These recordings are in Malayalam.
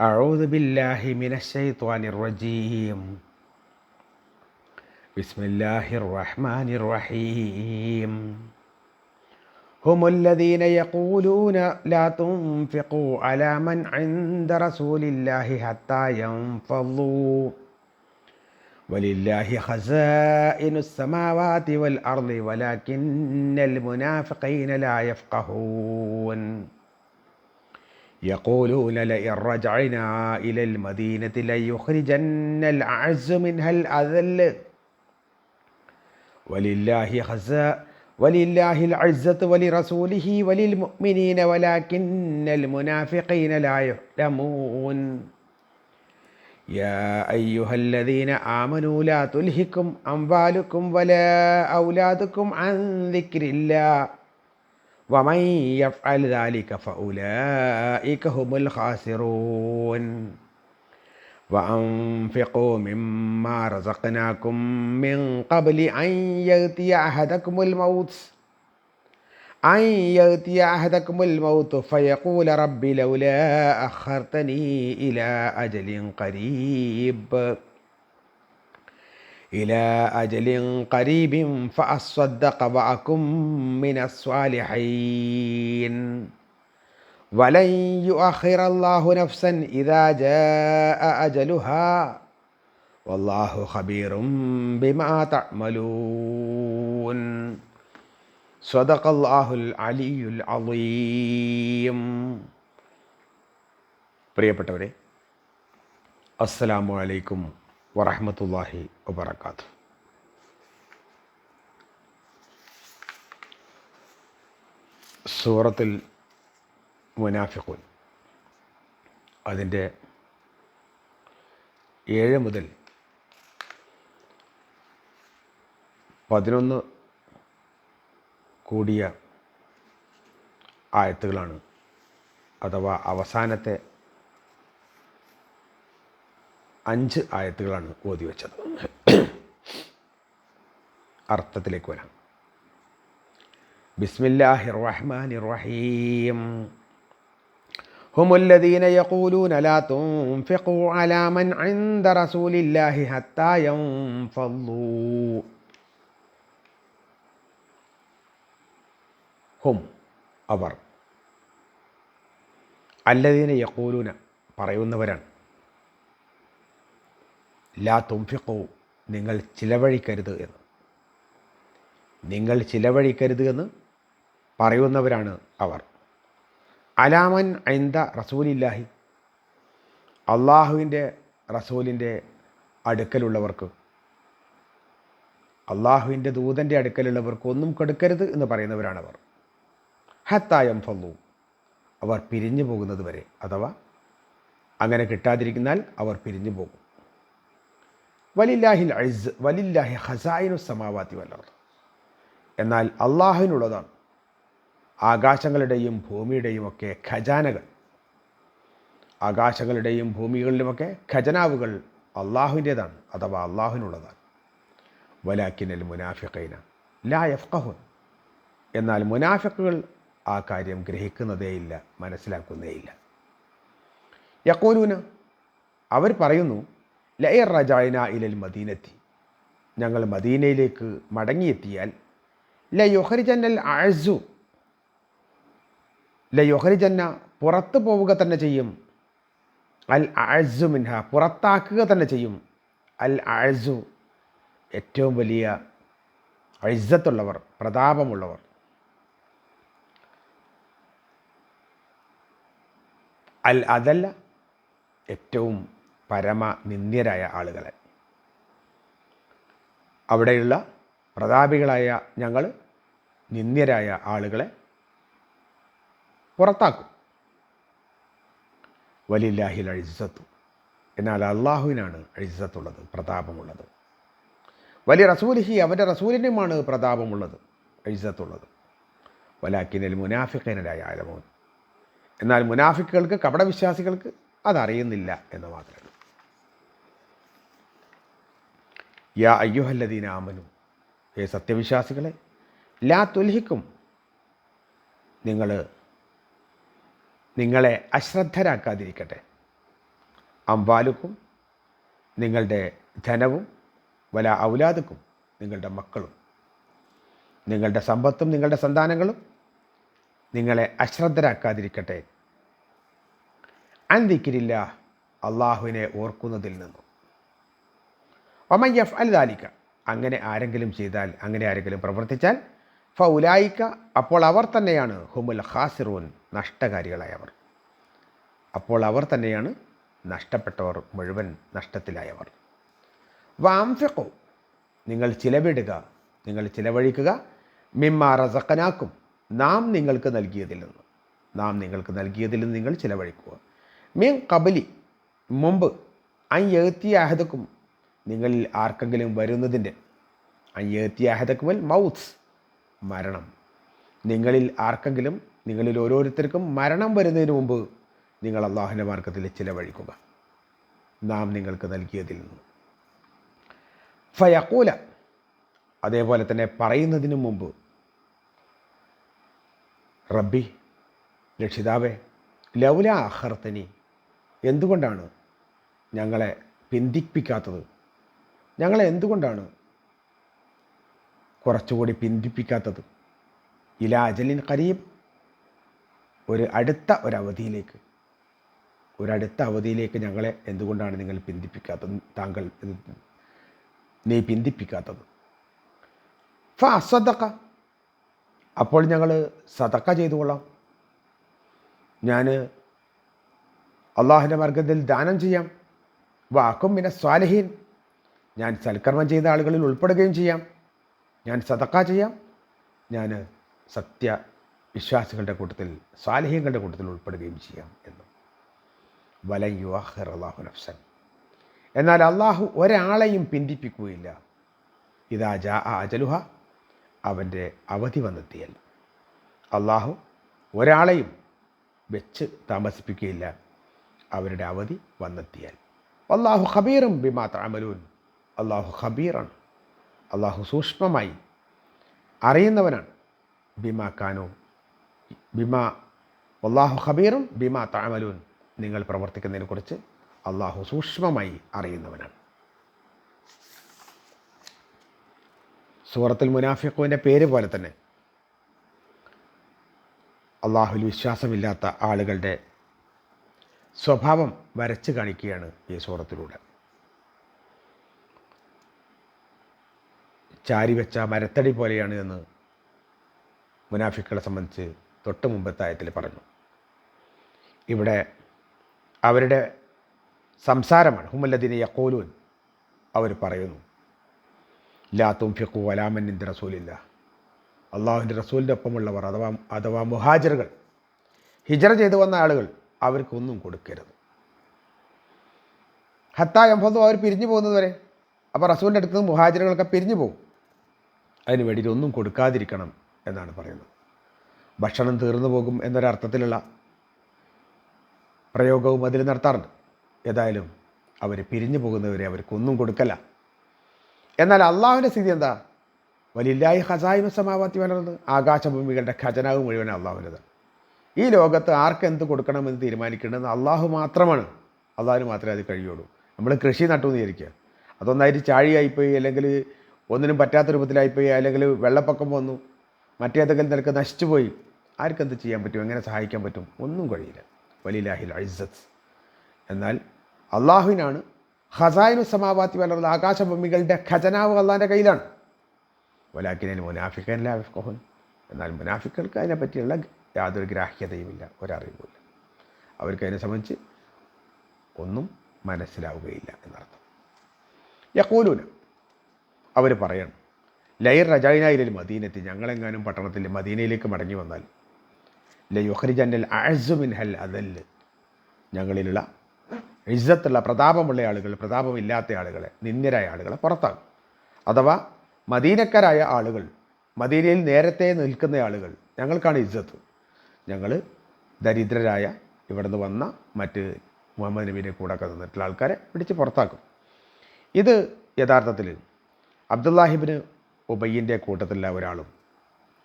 أعوذ بالله من الشيطان الرجيم. بسم الله الرحمن الرحيم. هم الذين يقولون لا تنفقوا على من عند رسول الله حتى ينفضوا. ولله خزائن السماوات والأرض ولكن المنافقين لا يفقهون. يقولون لئن رجعنا إلى المدينة ليخرجن الأعز منها الأذل ولله خزاء ولله العزة ولرسوله وللمؤمنين ولكن المنافقين لا يعلمون يا أيها الذين آمنوا لا تلهكم أموالكم ولا أولادكم عن ذكر الله ومن يفعل ذلك فأولئك هم الخاسرون. وأنفقوا مما رزقناكم من قبل أن يأتي أحدكم الموت أن يأتي أحدكم الموت فيقول رب لولا أخرتني إلى أجل قريب. إلى أجل قريب فأصدق وأكن من الصالحين ولن يؤخر الله نفسا إذا جاء أجلها والله خبير بما تعملون صدق الله العلي العظيم പ്രിയപ്പെട്ടവരെ അസ്സലാമു അലൈക്കും വറഹമത്തല്ലാഹി വബർക്കാത്തു സൂറത്തിൽ മുനാഫിഖുൻ. അതിന്റെ ഏഴ് മുതൽ പതിനൊന്ന് കൂടിയ ആയത്തുകളാണ് അഥവാ അവസാനത്തെ അഞ്ച് ആയത്തുകളാണ് ഓതി വെച്ചത് അർത്ഥത്തിലേക്ക് വരാം ബിസ്മില്ലാഹി റഹ്മാൻ റഹീം هم الذين يقولون لا تنفقوا على من عند رسول الله حتى ينفضوا ഹും അവർ അല്ലദീന യക്കൂലൂന പറയുന്നവരാണ് ലാ തുംഫിക്കൂ നിങ്ങൾ ചിലവഴിക്കരുത് എന്ന്. നിങ്ങൾ ചിലവഴിക്കരുത് എന്ന് പറയുന്നവരാണ് അവർ. അലാമൻ ഐന്ത റസൂലില്ലാഹി അള്ളാഹുവിന്റെ റസൂലിന്റെ അടുക്കലുള്ളവർക്ക് അള്ളാഹുവിന്റെ ദൂതന്റെ അടുക്കലുള്ളവർക്ക് ഒന്നും കൊടുക്കരുത് എന്ന് പറയുന്നവരാണവർ ഹത്തായം ഫല്ലു അവർ പിരിഞ്ഞു പോകുന്നത് വരെ അഥവാ അങ്ങനെ കിട്ടാതിരിക്കുന്നാൽ അവർ പിരിഞ്ഞു പോകും. വലില്ലാഹിൽ അഴ്സ് വലില്ലാഹി ഹസായിനു സമാവാത്തി വല്ലർ എന്നാൽ അള്ളാഹുവിനുള്ളതാണ്. ആകാശങ്ങളുടെയും ഭൂമിയുടെയും ഒക്കെ ഖജാനകൾ. ആകാശങ്ങളുടെയും ഭൂമികളിലുമൊക്കെ ഖജനാവുകൾ അള്ളാഹുവിന്റേതാണ് അഥവാ അള്ളാഹുവിനുള്ളതാണ്. വലാക്കിനൽ മുനാഫിഖൈന ലാ യഫ്ഖഹുൻ. എന്നാൽ മുനാഫിക്കുകൾ ആ കാര്യം ഗ്രഹിക്കുന്നതേയില്ല മനസ്സിലാക്കുന്നേയില്ല യക്കോലൂന അവർ പറയുന്നു ലയർ റജായന ഇലൽ മദീനത്തി. ഞങ്ങൾ മദീനയിലേക്ക് മടങ്ങിയെത്തിയാൽ ലയൊഹരിജന്നൽ അഴസു ലയൊഹരിജന്ന പുറത്തു പോവുക തന്നെ ചെയ്യും. അൽ അഴസു മിൻഹ പുറത്താക്കുക തന്നെ ചെയ്യും. അൽ അഴസു ഏറ്റവും വലിയ അഴിസത്തുള്ളവർ പ്രതാപമുള്ളവർ. അൽ അതല്ല ഏറ്റവും പരമ നിന്ദ്യരായ ആളുകളെ. അവിടെയുള്ള പ്രതാപികളായ ഞങ്ങൾ നിന്ദ്യരായ ആളുകളെ പുറത്താക്കും. വലില്ലാഹിൽ അഴിസത്തു എന്നാൽ അള്ളാഹുവിനാണ് അഴിസത്തുള്ളത് പ്രതാപമുള്ളത്. വലിയ റസൂലിഹി അവന്റെ റസൂലിനുമാണ് പ്രതാപമുള്ളത് അഴിസത്തുള്ളത് വലാക്കിനൽ മുനാഫിക്കനായ ആലമോൻ. എന്നാൽ മുനാഫിക്കുകൾക്ക് കപടവിശ്വാസികൾക്ക് അതറിയുന്നില്ല എന്ന് മാത്രമേ യാ അയ്യുഹല്ലദീന ആമനു. ഏ സത്യവിശ്വാസികളെ ലാ തുൽഹിക്കും. നിങ്ങൾ നിങ്ങളെ അശ്രദ്ധരാക്കാതിരിക്കട്ടെ. അംബാലുക്കും നിങ്ങളുടെ ധനവും വല ഔലാദുക്കും നിങ്ങളുടെ മക്കളും. നിങ്ങളുടെ സമ്പത്തും നിങ്ങളുടെ സന്താനങ്ങളും നിങ്ങളെ അശ്രദ്ധരാക്കാതിരിക്കട്ടെ. അന്തിക്കിരില്ല അള്ളാഹുവിനെ ഓർക്കുന്നതിൽ നിന്നും. ഒമൻ യഫ് അൽ ദാലിക്ക അങ്ങനെ ആരെങ്കിലും ചെയ്താൽ അങ്ങനെ ആരെങ്കിലും പ്രവർത്തിച്ചാൽ ഫ ഉലായിക്ക അപ്പോൾ അവർ തന്നെയാണ് ഹുമുൽ ഹാസിറൂൻ നഷ്ടകാരികളായവർ അപ്പോൾ അവർ തന്നെയാണ് നഷ്ടപ്പെട്ടവർ മുഴുവൻ നഷ്ടത്തിലായവർ. വാംഫിക്കോ നിങ്ങൾ ചിലവിടുക നിങ്ങൾ ചിലവഴിക്കുക മിമ്മാ റസക്കനാക്കും നാം നിങ്ങൾക്ക് നൽകിയതിൽ നിന്ന് നാം നിങ്ങൾക്ക് നൽകിയതിൽ നിന്ന് നിങ്ങൾ ചിലവഴിക്കുക. മീൻ കബലി മുമ്പ് അയ്യത്തി അഹദക്കും നിങ്ങളിൽ ആർക്കെങ്കിലും വരുന്നതിന്റെ അയ്യത്തി മൗത്ത് മരണം. നിങ്ങളിൽ ആർക്കെങ്കിലും നിങ്ങളിൽ ഓരോരുത്തർക്കും മരണം വരുന്നതിന് മുമ്പ് നിങ്ങൾ അള്ളാഹുവിന്റെ മാർഗത്തിൽ ചിലവഴിക്കുക. നാം നിങ്ങൾക്ക് നൽകിയതിൽ നിന്ന്. ഫയക്കൂല അതേപോലെ തന്നെ പറയുന്നതിന് മുമ്പ് റബ്ബി രക്ഷിതാവേ ലൗല അഹർത്തനി എന്തുകൊണ്ടാണ് ഞങ്ങളെ പിന്തിപ്പിക്കാത്തത്? ഞങ്ങളെ എന്തുകൊണ്ടാണ് കുറച്ചുകൂടി പിന്തിപ്പിക്കാത്തത്? ഇല അജലിൻ കരീബ് ഒരു അടുത്ത ഒരവധിയിലേക്ക് ഒരടുത്ത അവധിയിലേക്ക് ഞങ്ങളെ എന്തുകൊണ്ടാണ് നിങ്ങൾ പിന്തിപ്പിക്കാത്തത് താങ്കൾ നീ പിന്തിപ്പിക്കാത്തത്? ഫ അസദക്ക അപ്പോൾ ഞങ്ങൾ സതക്ക ചെയ്തു കൊള്ളാം. ഞാൻ അള്ളാഹുന്റെ മാർഗത്തിൽ ദാനം ചെയ്യാം. വാക്കും പിന്നെ സ്വാലഹീൻ ഞാൻ സൽക്കർമ്മം ചെയ്ത ആളുകളിൽ ഉൾപ്പെടുകയും ചെയ്യാം. ഞാൻ സതക്ക ചെയ്യാം. ഞാൻ സത്യ വിശ്വാസികളുടെ കൂട്ടത്തിൽ സ്വാലഹീങ്ങളുടെ കൂട്ടത്തിൽ ഉൾപ്പെടുകയും ചെയ്യാം എന്ന്. വല യുവാഹർ അള്ളാഹു നഫ്സൻ. എന്നാൽ അള്ളാഹു ഒരാളെയും പിന്തിപ്പിക്കുകയില്ല. ഇതാ ജാ അജലുഹ അവന്റെ അവധി വന്നെത്തിയൽ. അള്ളാഹു ഒരാളെയും വെച്ച് താമസിപ്പിക്കുകയില്ല. അവരുടെ അവധി വന്നെത്തിയാൽ. അള്ളാഹു ഖബീറും ബിമാ താമലൂൻ അള്ളാഹു ഖബീറാണ്. അള്ളാഹു സൂക്ഷ്മമായി അറിയുന്നവനാണ്. ബിമാ കാനോ ബിമാ അള്ളാഹു ഖബീറും ബിമാ താമലൂൻ നിങ്ങൾ പ്രവർത്തിക്കുന്നതിനെക്കുറിച്ച് അള്ളാഹു സൂക്ഷ്മമായി അറിയുന്നവനാണ്. സൂറത്തിൽ മുനാഫിഖുവിന്റെ പേര് പോലെ തന്നെ അള്ളാഹുൽ വിശ്വാസമില്ലാത്ത ആളുകളുടെ സ്വഭാവം വരച്ച് കാണിക്കുകയാണ് ഈ സൂറത്തിലൂടെ. ചാരി വെച്ച മരത്തടി പോലെയാണ് എന്ന് മുനാഫിക്കളെ സംബന്ധിച്ച് തൊട്ട് മുമ്പത്തെ ആയത്തിൽ പറഞ്ഞു. ഇവിടെ അവരുടെ സംസാരമാണ്. ഹുമല്ലദിനെ യക്കോലൂൻ അവർ പറയുന്നു ലാ തുംഫിഖു വലാമന്നിന്റെ റസൂലില്ല. അള്ളാഹുവിന്റെ റസൂലിന്റെ ഒപ്പമുള്ളവർ അഥവാ അഥവാ മുഹാജറുകൾ ഹിജറ ചെയ്തു വന്ന ആളുകൾ അവർക്കൊന്നും കൊടുക്കരുത്. ഹത്താ എംഫതു അവർ പിരിഞ്ഞു പോകുന്നതുവരെ അപ്പോൾ റസൂലിന്റെ അടുത്ത് മുഹാജറുകളൊക്കെ പിരിഞ്ഞു പോകും. അതിന് വേണ്ടിയിട്ട് ഒന്നും കൊടുക്കാതിരിക്കണം എന്നാണ് പറയുന്നത്. ഭക്ഷണം തീർന്നു പോകും എന്നൊരർത്ഥത്തിലുള്ള പ്രയോഗവും അതിൽ നടത്താറുണ്ട് ഏതായാലും അവർ പിരിഞ്ഞു പോകുന്നവരെ അവർക്കൊന്നും കൊടുക്കല്ല. എന്നാൽ അള്ളാഹുവിന്റെ സ്ഥിതി എന്താ? വലില്ലായി ഹസായിമ സമാവാത്തി വളർന്ന് ആകാശഭൂമികളുടെ ഖജനാവ് മുഴുവൻ അള്ളാഹുവിന്റെത്. ഈ ലോകത്ത് എന്ത് കൊടുക്കണമെന്ന് തീരുമാനിക്കേണ്ടത് അള്ളാഹു മാത്രമാണ്. അള്ളാഹുവിന് മാത്രമേ അത് കഴിയുള്ളൂ. നമ്മൾ കൃഷി നട്ടു എന്ന് വിചാരിക്കുക. അതൊന്നായിട്ട് ചാഴിയായിപ്പോയി അല്ലെങ്കിൽ ഒന്നിനും പറ്റാത്ത രൂപത്തിലായിപ്പോയി അല്ലെങ്കിൽ വെള്ളപ്പൊക്കം വന്നു മറ്റേതെങ്കിലും നിനക്ക് നശിച്ചുപോയി. ആർക്കെന്ത് ചെയ്യാൻ പറ്റും? എങ്ങനെ സഹായിക്കാൻ പറ്റും? ഒന്നും കഴിയില്ല. വലിലാഹിൽ ഐസത്ത് എന്നാൽ അള്ളാഹുവിനാണ് ഹസായനു സമാവാത്തി വളർന്ന ആകാശഭൂമികളുടെ ഖജനാവ് അള്ളാന്റെ കയ്യിലാണ്. വലാക്കിനെ മുനാഫിക്കനല്ല അഫ്കോഹൻ എന്നാൽ മുനാഫിക്കൾക്ക് അതിനെ പറ്റിയുള്ള യാതൊരു ഗ്രാഹ്യതയുമില്ല ഒരറിവുമില്ല. അവർക്ക് അതിനെ സംബന്ധിച്ച് ഒന്നും മനസ്സിലാവുകയില്ല എന്നർത്ഥം. യക്കൂലൂന അവർ പറയണം. ലൈർ റജായിനായിലെ മദീനത്തി? ഞങ്ങളെങ്ങാനും പട്ടണത്തിൽ മദീനയിലേക്ക് മടങ്ങി വന്നാൽ? ലയുഹ്രിജന്നൽ ആഴ്സുമിൻ ഹൽ അതൽ ഞങ്ങളിലുള്ള ഇജ്ജത്തുള്ള പ്രതാപമുള്ള ആളുകൾ പ്രതാപമില്ലാത്ത ആളുകളെ നിന്ദ്യരായ ആളുകളെ പുറത്താകും അഥവാ മദീനക്കാരായ ആളുകൾ മദീനയിൽ നേരത്തെ നിൽക്കുന്ന ആളുകൾ ഞങ്ങൾക്കാണ് ഇജ്ജത്ത് ഞങ്ങൾ ദരിദ്രരായ ഇവിടുന്ന് വന്ന മറ്റ് മുഹമ്മദ് നബീനെ കൂടെ നിന്നിട്ടുള്ള ആൾക്കാരെ പിടിച്ച് പുറത്താക്കും. ഇത് യഥാർത്ഥത്തിൽ അബ്ദുല്ലാഹിബിന് ഉബയ്യന്റെ കൂട്ടത്തിലുള്ള ഒരാളും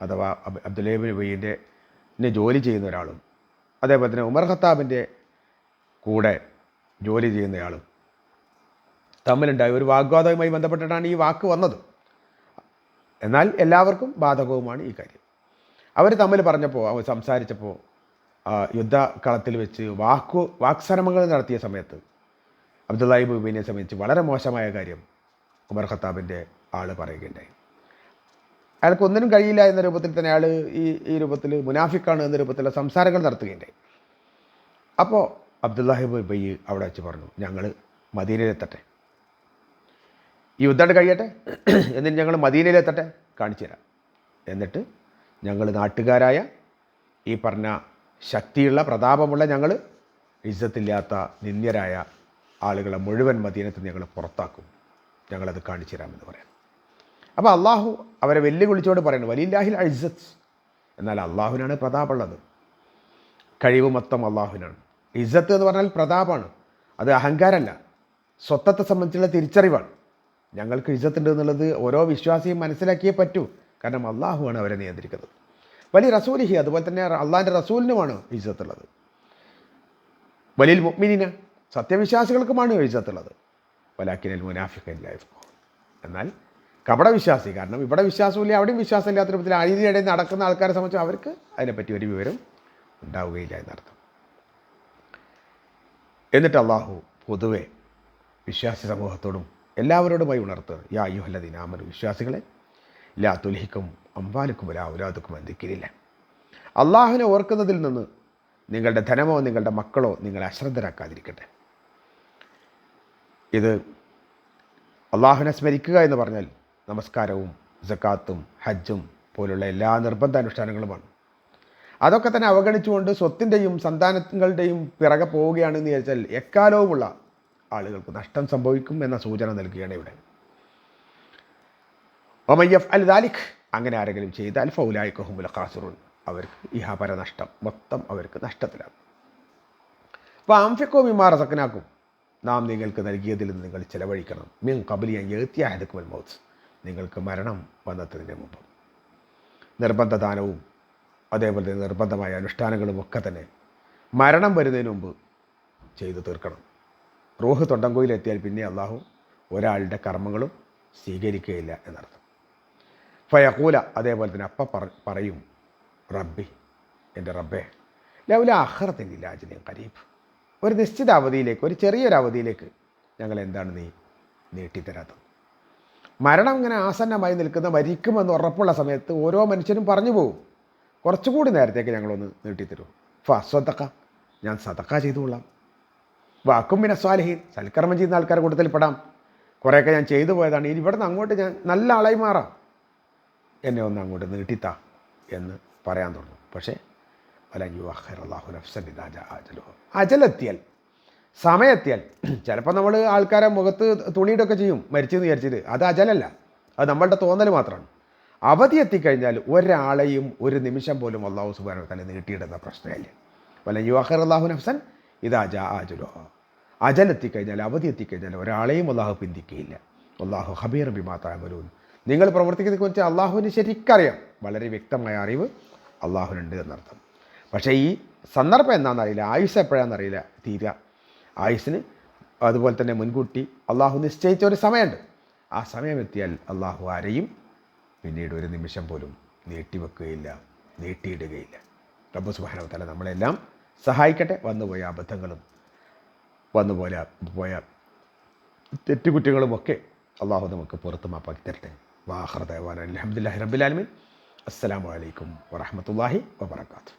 അഥവാ അബ് അബ്ദുല്ലാഹിബിൻ ഉബയ്യന്റെ ജോലി ചെയ്യുന്ന ഒരാളും അതേപോലെ തന്നെ ഉമർ ഖത്താബിന്റെ കൂടെ ജോലി ചെയ്യുന്നയാളും തമ്മിലുണ്ടായ ഒരു വാഗ്വാദവുമായി ബന്ധപ്പെട്ടിട്ടാണ് ഈ വാക്ക് വന്നത്. എന്നാൽ എല്ലാവർക്കും ബാധകവുമാണ് ഈ കാര്യം. അവർ തമ്മിൽ പറഞ്ഞപ്പോൾ അവർ സംസാരിച്ചപ്പോൾ യുദ്ധക്കളത്തിൽ വെച്ച് വാക്കു വാക്സരമങ്ങൾ നടത്തിയ സമയത്ത് അബ്ദുല്ലാഹിബ് ഉബൈനെ സംബന്ധിച്ച് വളരെ മോശമായ കാര്യം ഉമർ ഖത്താബിന്റെ ആൾ പറയുകയുണ്ടായി. അയാൾക്ക് ഒന്നിനും കഴിയില്ല എന്ന രൂപത്തിൽ തന്നെ അയാൾ ഈ ഈ രൂപത്തിൽ മുനാഫിക്കാണ് എന്ന രൂപത്തിലുള്ള സംസാരങ്ങൾ നടത്തുകയുണ്ടായി. അപ്പോൾ അബ്ദുല്ലാഹിബ് ബയ്യ് അവിടെ വെച്ച് പറഞ്ഞു ഞങ്ങൾ മദീനയിലെത്തട്ടെ. ഈ യുദ്ധം കഴിയട്ടെ. എന്നിട്ട് ഞങ്ങൾ മദീനയിലെത്തട്ടെ. കാണിച്ചു തരാം. എന്നിട്ട് ഞങ്ങൾ നാട്ടുകാരായ ഈ പറഞ്ഞ ശക്തിയുള്ള പ്രതാപമുള്ള ഞങ്ങൾ ഇജ്ജത്തില്ലാത്ത നിന്ദ്യരായ ആളുകളെ മുഴുവൻ മദീനത്തിൽ ഞങ്ങൾ പുറത്താക്കും. ഞങ്ങളത് കാണിച്ചു തരാമെന്ന് പറയാം. അപ്പോൾ അള്ളാഹു അവരെ വെല്ലുവിളിച്ചോട് പറയുന്നു വലില്ലാഹിൽ അഴ്സത്ത് എന്നാൽ അള്ളാഹുവിനാണ് പ്രതാപമുള്ളത്. കഴിവ് മൊത്തം അള്ളാഹുവിനാണ് ഇസ്സത്ത് എന്ന് പറഞ്ഞാൽ പ്രതാപമാണ് അത് അഹങ്കാരമല്ല സ്വത്തത്തെ സംബന്ധിച്ചുള്ള തിരിച്ചറിവാണ്. ഞങ്ങൾക്ക് ഇസ്സത്തുണ്ട് എന്നുള്ളത് ഓരോ വിശ്വാസിയും മനസ്സിലാക്കിയേ പറ്റൂ. കാരണം അള്ളാഹുവാണ് അവരെ നിയന്ത്രിക്കുന്നത്. വലിയ റസൂലിഹി അതുപോലെ തന്നെ അള്ളാഹിന്റെ റസൂലിനുമാണ് ഇസ്സത്തുള്ളത്. വലിയ മുഗ്മിനിന് സത്യവിശ്വാസികൾക്കുമാണ് ഇസ്സത്തുള്ളത്. വലാക്കിനൽ മുനാഫിഖില്ലായി എന്നാൽ കപടവിശ്വാസി കാരണം ഇവിടെ വിശ്വാസമില്ല അവിടെയും വിശ്വാസമില്ലാത്ത രൂപത്തിൽ അഴിതിയുടെ നടക്കുന്ന ആൾക്കാരെ സംബന്ധിച്ച് അവർക്ക് അതിനെപ്പറ്റി ഒരു വിവരം ഉണ്ടാവുകയില്ല എന്നർത്ഥം. എന്നിട്ട് അള്ളാഹു പൊതുവെ വിശ്വാസി സമൂഹത്തോടും എല്ലാവരോടുമായി ഉണർത്തുക. യാ യുഹല്ല ആമനു വിശ്വാസികളെ ലാ തുലഹിക്കും അമ്പാലുക്കും ലാ ഉലാദുക്കും എന്തിക്കില്ല അള്ളാഹുവിനെ ഓർക്കുന്നതിൽ നിന്ന് നിങ്ങളുടെ ധനമോ നിങ്ങളുടെ മക്കളോ നിങ്ങളെ അശ്രദ്ധരാക്കാതിരിക്കട്ടെ. ഇത് അള്ളാഹുവിനെ സ്മരിക്കുക എന്ന് പറഞ്ഞാൽ നമസ്കാരവും ജക്കാത്തും ഹജ്ജും പോലുള്ള എല്ലാ നിർബന്ധ അനുഷ്ഠാനങ്ങളുമാണ് അതൊക്കെ തന്നെ അവഗണിച്ചുകൊണ്ട് സ്വത്തിന്റെയും സന്താനങ്ങളുടെയും പിറകെ പോവുകയാണെന്ന് വിചാരിച്ചാൽ എക്കാലവുമുള്ള ആളുകൾക്ക് നഷ്ടം സംഭവിക്കും എന്ന സൂചന നൽകുകയാണ് ഇവിടെ. ഒമയ്യഫ് അൽ ദാലിഖ് അങ്ങനെ ആരെങ്കിലും ചെയ്താൽ കൊഹുമുൽ ഖാസുറുൻ അവർക്ക് ഇഹാപര നഷ്ടം മൊത്തം അവർക്ക് നഷ്ടത്തിലാകും അപ്പോൾ ആംഫിക്കോ വിമാറ സക്കനാക്കും നാം നിങ്ങൾക്ക് നൽകിയതിൽ നിന്ന് നിങ്ങൾ ചിലവഴിക്കണം. മിൻ കബലിയ എഴുത്തിയായതുക്കുമൽ മൗത്ത്. നിങ്ങൾക്ക് മരണം വന്നെത്തുന്നതിന് മുമ്പ്. നിർബന്ധദാനവും അതേപോലെ തന്നെ നിർബന്ധമായ അനുഷ്ഠാനങ്ങളും ഒക്കെ തന്നെ മരണം വരുന്നതിന് മുമ്പ് ചെയ്തു തീർക്കണം. റൂഹ് തൊണ്ടങ്കോയിലെത്തിയാൽ പിന്നെ അള്ളാഹു ഒരാളുടെ കർമ്മങ്ങളും സ്വീകരിക്കുകയില്ല എന്നർത്ഥം. ഫയക്കൂല അതേപോലെ തന്നെ അപ്പ പറയും റബ്ബി എന്റെ റബ്ബേ ലൗല അഹ്റത്തിന്റെ ലാജിനെ കരീബ് ഒരു നിശ്ചിത അവധിയിലേക്ക് ഒരു ചെറിയൊരു അവധിയിലേക്ക് ഞങ്ങൾ എന്താണ് നീ നീട്ടിത്തരാത്തത്. മരണം ഇങ്ങനെ ആസന്നമായി നിൽക്കുന്ന മരിക്കുമെന്ന് ഉറപ്പുള്ള സമയത്ത് ഓരോ മനുഷ്യനും പറഞ്ഞു പോകും കുറച്ചുകൂടി നേരത്തേക്ക് ഞങ്ങളൊന്ന് നീട്ടിത്തരും. ഫസ്വത്തക്ക ഞാൻ സതക്ക ചെയ്തുകൊള്ളാം വാക്കും പിന്നെ സ്വാലഹീൻ. സൽക്കർമ്മം ചെയ്യുന്ന ആൾക്കാരെ കൂട്ടത്തിൽ പെടാം. കുറേയൊക്കെ ഞാൻ ചെയ്തു പോയതാണ്. ഇനി ഇവിടുന്ന് അങ്ങോട്ട് ഞാൻ നല്ല ആളായി മാറാം. എന്നെ ഒന്ന് അങ്ങോട്ട് നീട്ടിത്താ എന്ന് പറയാൻ തുടങ്ങും. പക്ഷേ അജലെത്തിയാൽ സമയത്തിയാൽ ചിലപ്പോൾ നമ്മൾ ആൾക്കാരെ മുഖത്ത് തുണിയിടൊക്കെ ചെയ്യും മരിച്ചെന്ന് വിചാരിച്ചിട്ട്. അത് അജലല്ല. അത് നമ്മളുടെ തോന്നൽ മാത്രമാണ്. അവധി എത്തിക്കഴിഞ്ഞാൽ ഒരാളെയും ഒരു നിമിഷം പോലും അള്ളാഹു സുബാന തന്നെ നീട്ടിയിടുന്ന പ്രശ്നമില്ല. വല്ല യുവാഹർ അള്ളാഹു നഫ്സൻ ഇത് അജ ആജുലോ അജൽ എത്തിക്കഴിഞ്ഞാൽ അവധി എത്തിക്കഴിഞ്ഞാൽ ഒരാളെയും അള്ളാഹു പിന്തിക്കുകയില്ല. അള്ളാഹു ഹബീർ ബിമാതാമലൂൻ നിങ്ങൾ പ്രവർത്തിക്കുന്നതിനെ കുറിച്ച് അള്ളാഹുവിന് ശരിക്കറിയാം. വളരെ വ്യക്തമായ അറിവ് അള്ളാഹുവിനുണ്ട് എന്നർത്ഥം. പക്ഷേ ഈ സന്ദർഭം എന്താണെന്നറിയില്ല ആയുസ് എപ്പോഴാണെന്നറിയില്ല തീരുക. ആയുസ്സിന് അതുപോലെ തന്നെ മുൻകൂട്ടി അള്ളാഹു നിശ്ചയിച്ച ഒരു സമയമുണ്ട്. ആ സമയം എത്തിയാൽ അള്ളാഹു ആരെയും പിന്നീട് ഒരു നിമിഷം പോലും നീട്ടിവെക്കുകയില്ല നീട്ടിയിടുകയില്ല. റബ്ബു സുബാനോ തല നമ്മളെല്ലാം സഹായിക്കട്ടെ. വന്നുപോയ അബദ്ധങ്ങളും വന്നുപോലെ പോയ തെറ്റുകുറ്റങ്ങളുമൊക്കെ അള്ളാഹു നമുക്ക് പുറത്ത് മാപ്പാക്കി തരട്ടെ. വാഹർദേവാൻ അലഹമുല്ലാഹി റബ്ബുലാലമീൻ അസ്സാം അലൈക്കും വാഹമത്തല്ലാഹി വബർക്കാത്തു